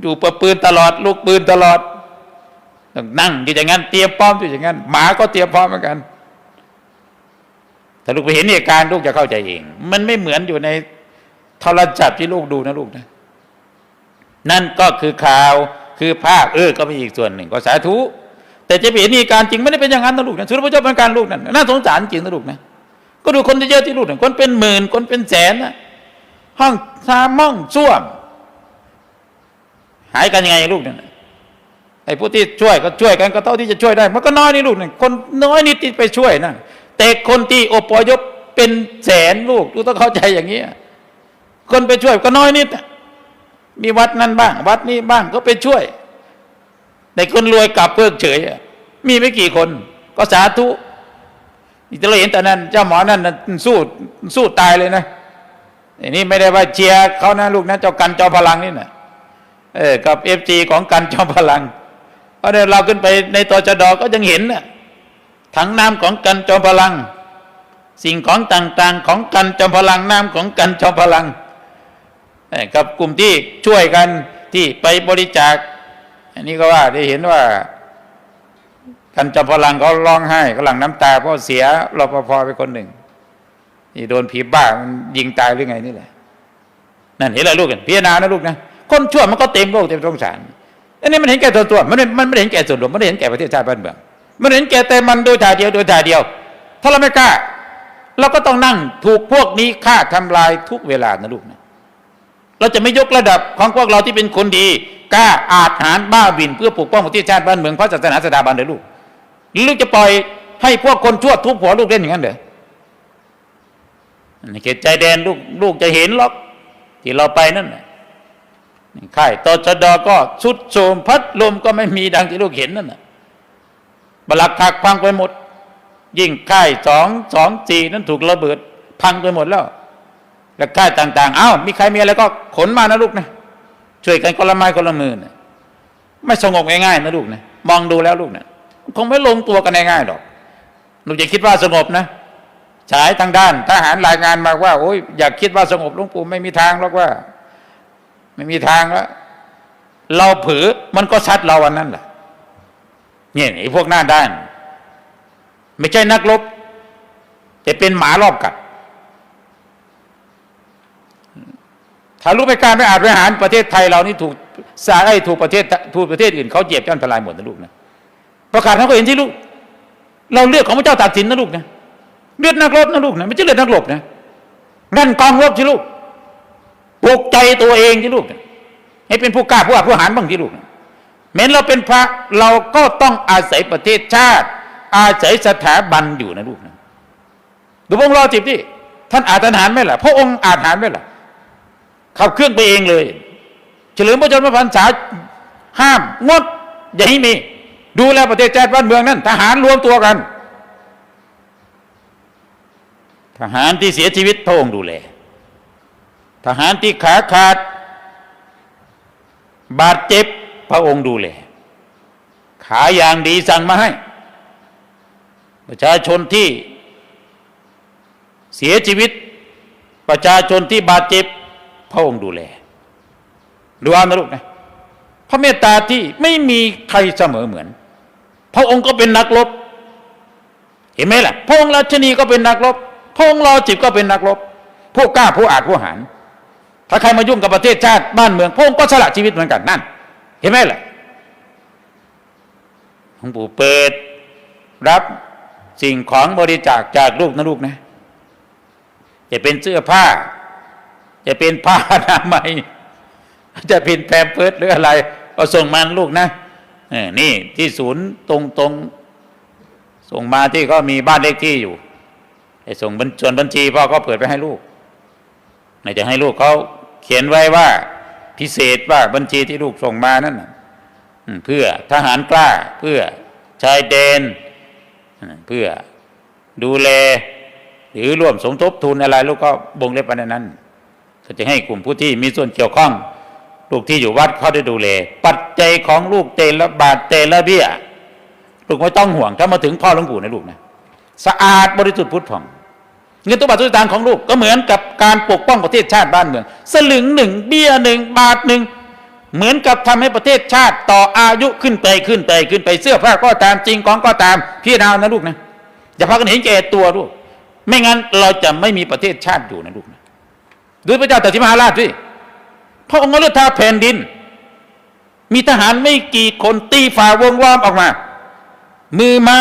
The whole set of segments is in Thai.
อยู่ประปืนตลอด ลูกปืนตลอดต้องนั่งอยู่อย่างนั้นเตรียมพร้อมอยู่อย่างนั้นหมาก็เตรียมพร้อมเหมือนกันถ้าลูกไปเห็นเหตุการณ์ลูกจะเข้าใจเอง มันไม่เหมือนอยู่ในทรศัพท์ที่ลูกดูนะลูกนะ นั่นก็คือข่าวคือภาพเออก็เป็นอีกส่วนหนึ่งก็สาธุแต่จะเห็นเหตุการณ์จริงไม่ได้เป็นอย่างนั้นนะลูกนะสุรพจน์เป็นการลูกนั่นน่าสงสารจริงนะลูกนะก็ดูคนเยอะที่ลูกนะคนเป็นหมื่นคนเป็นแสนนะห้องชาม่องส้วม หายกันยังไงลูกเนี่ยไอ้ผู้ที่ช่วยก็ช่วยกันก็เท่าที่จะช่วยได้ มันก็น้อยนี่ลูกเนี่ยคนน้อยนิดที่ไปช่วยนะแต่คนที่อพยพเป็นแสนลูกลูกต้องเข้าใจอย่างนี้คนไปช่วยก็น้อยนิดมีวัดนั้นบ้าง วัดนี้บ้างก็ไปช่วยแต่คนรวยกลับเพิกเฉยมีไม่กี่คน ก็สาธุนี่เราเห็นแต่นั้น เจ้าหมอนั่นน่ะสู้สู้ตายเลยนะอันนี้ไม่ได้ว่าเชียร์เขานะลูกนะเจ้ากันจอมพลังนี่นะ เออกับเอฟจีของกันจอมพลังเพราะเดี๋ยวเราขึ้นไปในตจดก็ยังเห็นนะถังน้ำของกันจอมพลัง สิ่งของต่างๆของกันจอมพลังน้ำของกันจอมพลังเออกับกลุ่มที่ช่วยกันที่ไปบริจาค อันนี้ก็ว่าได้เห็นว่า กันจอมพลังเขาร้องไห้กำลังน้ำตาเพราะเสียรปภไปคนหนึ่งนี่โดนผีบ้ามันยิงตายหรือไงนี่แหละนั่นเห็นอะไรลูกกันพิจารณานะลูกนะ คนชั่วมันก็เต็มโลกเต็มสงสารอันนี้มันเห็นแก่ตัวตัวมันไม่มันไม่เห็นแก่ส่วนรวมมันไม่เห็นแก่ประเทศชาติบ้านเมืองมันเห็นแก่แต่มันโดยถ่ายเดียวโดยถ่ายเดียว ถ้าเราไม่กล้าเราก็ต้องนั่งถูกพวกนี้ฆ่าทำลายทุกเวลานะลูกนะเราจะไม่ยกระดับของพวกเราที่เป็นคนดีกล้าอาจหารบ้าบินเพื่อปกป้องประเทศชาติบ้านเมืองพระศาสนาสถาบันเลยลูกหรือลูกจะปล่อยให้พวกคนชั่วทุบหัวลูกเล่นอย่างนั้นเหรอในเขตใจแดนลูกลูกจะเห็นหรอกที่เราไปนั่นนะ ค่ายตชดก็สุดโทมพัดลมก็ไม่มีดังที่ลูกเห็นนั่นน่ะบลักหักพังไปหมด ยิ่งค่ายสองสองสี่นั้นถูกระเบิด พังไปหมดแล้ว แล้วค่ายต่างๆเอ้ามีใครมีอะไรก็ขนมานะลูกนะช่วยกันคนละไม้คนละมือนะไม่สงบง่ายๆนะลูกนะมองดูแล้วลูกนะคงไม่ลงตัวกันง่ายๆหรอกลูกอย่าคิดว่าสงบนะฉายทางด้านทหารรายงานมาว่าโอ้ยอยากคิดว่าสงบหลุงปู่ไม่มีทางหรอกว่า ไม่มีทางแล้วเราเผือมันก็ชัดเราวันนั้นแหละเนี่ยไอ้พวกหน้าด้าน ไม่ใช่นักรบแต่เป็นหมารอบกัดถ้ารู้ไปการไม่อาจบริหารประเทศไทยเรานี่ถูกสาไอ้ถูกประเทศถูกประเทศอื่นเขาเหยียบย่ำทลายหมดนะลูกนะประกาศเขาก็เห็นที่ลูก เราเลือดของพระเจ้าตากสินนะลูกนะเลือดนักรบนะลูกนะไม่ใช่เลือดนักรบนะนั่นกองรบที่ลูก ปลุกใจตัวเองที่ลูกนะให้เป็นผู้กล้าผู้อาผู้หารบ้างที่ลูกนะแม้นเราเป็นพระเราก็ต้องอาศัยประเทศชาติ อาศัยสถาบันอยู่นะลูกนะดูพระองค์รอจิบที่ท่านอาจทหารไหมล่ะพระองค์อาจหารไหมล่ะขับเคลื่อนไปเองเลย เฉลิมพระชนมพรรษาห้ามงดอย่าให้มี ดูแลประเทศชาติบ้านเมืองนั้นทหารรวมตัวกัน ทหารที่เสียชีวิตพระองค์ดูแล ทหารที่ขาขาด บาดเจ็บพระองค์ดูแลขาอย่างดีสั่งมาให้ ประชาชนที่เสียชีวิต ประชาชนที่บาดเจ็บ พระองค์ดูแลดูอานะลูกนะพระเมตตาที่ไม่มีใครเสมอเหมือน พระองค์ก็เป็นนักรบเห็นไหมล่ะ พระองค์ราชนีก็เป็นนักรบ พระองค์รอจิบก็เป็นนักรบ ผู้กล้าผู้อาจผู้หาร ถ้าใครมายุ่งกับประเทศชาติบ้านเมืองพระองก็สละชีวิตเหมือนกันนั่น เห็นไหมล่ะหลวงปู่เปิด รับสิ่งของบริจาคจากลูกนะลูกนะ จะเป็นเสื้อผ้า จะเป็นผ้าอนามัยจะเป็นแพมเพิร์ดหรืออะไรก็ส่งมาลูกนะเออนี่ที่ศูนย์ตรงตรงส่งมาที่ก็มีบ้านเลขที่อยู่ไอ้ส่งบัญส่วนบัญชีพ่อก็เปิดไปให้ลูกไหนจะให้ลูกเขา เขียนไว้ว่าพิเศษว่าบัญชีที่ลูกส่งมานั่นเพื่อทหารกล้าเพื่อชายแดนเพื่อดูแล หรือร่วมสมทบทุนอะไรลูกก็บ่งเล็บไปในนั้นก็จะให้กลุ่มผู้ที่มีส่วนเกี่ยวข้อง ลูกที่อยู่วัดเขาได้ดูแล ปัจจัยของลูกเตละบาทเตละเบี้ยลูกไม่ต้องห่วงถ้ามาถึงพ่อหลวงปู่นะลูกนะ สะอาดบริสุทธิ์พุทธผ่อง เงินตุบาทตุตางของลูกก็เหมือนกับการปกป้องประเทศชาติบ้านเมืองสลึงหนึ่งเบี้ยหนึ่งบาทหนึ่งเหมือนกับทำให้ประเทศชาติต่ออายุขึ้นไปขึ้นไปขึ้นไปเสื้อผ้าก็ตามจริงของก็ตามพี่นาวนะลูกนะอย่าพากันเห็นแก่ตัวลูก ไม่งั้นเราจะไม่มีประเทศชาติอยู่นะลูกนะดูพระเจ้าตากสิมหาราชสิพระองค์เลือดทาแผ่นดิน มีทหารไม่กี่คนตีฝ่าวงล้อมออกมา มือไม้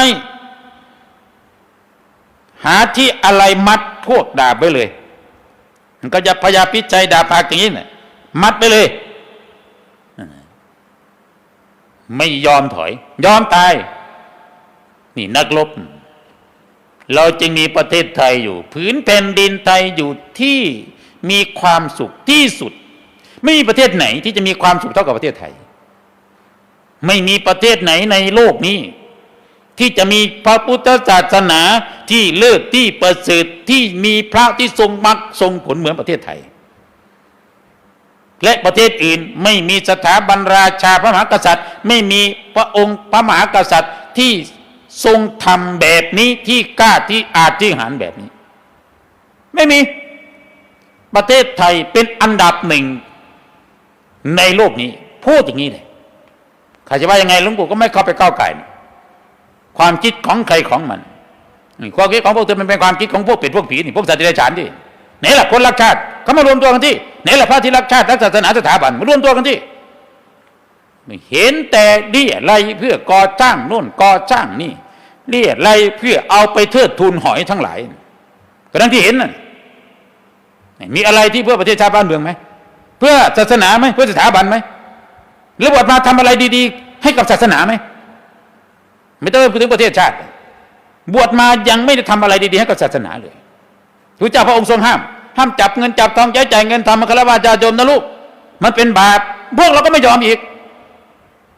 หาที่อะไรมัดพวกดาบไว้เลย มันก็จะพยาพิจัยดาบปากอย่างนี้นะมัดไปเลย ไม่ยอมถอย ยอมตาย นี่นักรบเราจึงมีประเทศไทยอยู่ ผืนแผ่นดินไทยอยู่ที่มีความสุขที่สุด ไม่มีประเทศไหนที่จะมีความสุขเท่ากับประเทศไทย ไม่มีประเทศไหนในโลกนี้ ที่จะมีพระพุทธศาสนาที่เลิศที่ประเสริฐที่มีพระที่ทรงมรรคทรงผลเหมือนประเทศไทย และประเทศอื่นไม่มีสถาบันราชาพระมหากษัตริย์ ไม่มีพระองค์พระมหากษัตริย์ที่ทรงทำแบบนี้ที่กล้าที่อาจที่หารแบบนี้ ไม่มีประเทศไทยเป็นอันดับหนึ่งในโลกนี้พูดอย่างนี้เลยใครจะว่ายังไงหลุงปู่ก็ไม่เข้าไปก้าวไก่นะ ความคิดของใครของมันความคิดของพวกเธอมันเป็นความคิดของพวกเป็ดพวกผีนี่พวกสัตว์เดรัจฉานที่ไหนล่ะคนรักชาติเขามารวมตัวกันที่ไหนล่ะพระที่รักชาติรักศาสนาสถาบันมารวมตัวกันที่เห็นแต่เรี่ยไรเพื่อก่อจ้างโน่นก่อจ้างนี่เรี่ยไรเพื่อเอาไปเทิดทูนหอยทั้งหลายก็ดังที่เห็นน่ะมีอะไรที่เพื่อประเทศชาติบ้านเมืองไหมเพื่อศาสนาไหมเพื่อสถาบันไหมหรือบวชมาทำอะไรดี ๆ ให้กับศาสนาไหม ไม่ต้องพูดถึงประเทศชาติ บวชมายังไม่ได้ทำอะไรดีๆให้กับศาสนาเลยพระเจ้าพระองค์ทรงห้าม ห้ามจับเงินจับทองใช้จ่ายเงินทำมัคารวาจาโจมนะลูก มันเป็นบาป พวกเราก็ไม่ยอมอีก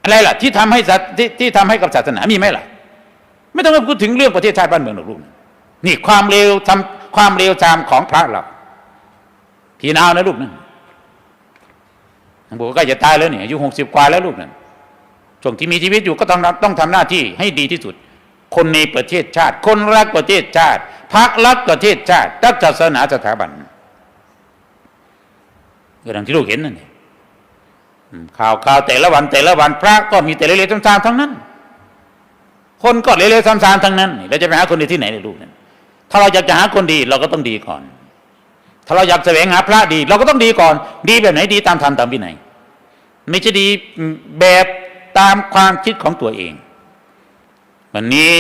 อะไรล่ะ ที่ทำให้ที่ที่ทำให้กับศาสนามีไหมล่ะ ไม่ต้องพูดถึงเรื่องประเทศชาติบ้านเมืองหรอกลูกนี่ความเลวทำความเลวทามของพระเราพี่นาวนะลูกนะบอกว่ใกล้จะตายแล้วเนี่ยอายุหกสิบกว่าแล้วลูกนั่น ช่วงที่มีชีวิตอยู่ก็ต้องต้องทำหน้าที่ให้ดีที่สุด คนในประเทศชาติ คนรักประเทศชาติพระรักประเทศชาติรักศาสนาสถาบันก็ดังที่ลูกเห็นนั่นเองข่าวข่าวแต่ละวันแต่ละวันพระก็มีแต่เละๆซ้ำๆทั้งนั้น คนก็เละๆซ้ำๆทั้งนั้นเราจะไปหาคนดีที่ไหนในลูกนั้นถ้าเราอยากจะหาคนดีเราก็ต้องดีก่อน ถ้าเราอยากแสวงหาพระดี เราก็ต้องดีก่อน ดีแบบไหนดีตามธรรมตามวินัยไม่ใช่ดีแบบ ตามความคิดของตัวเอง วันนี้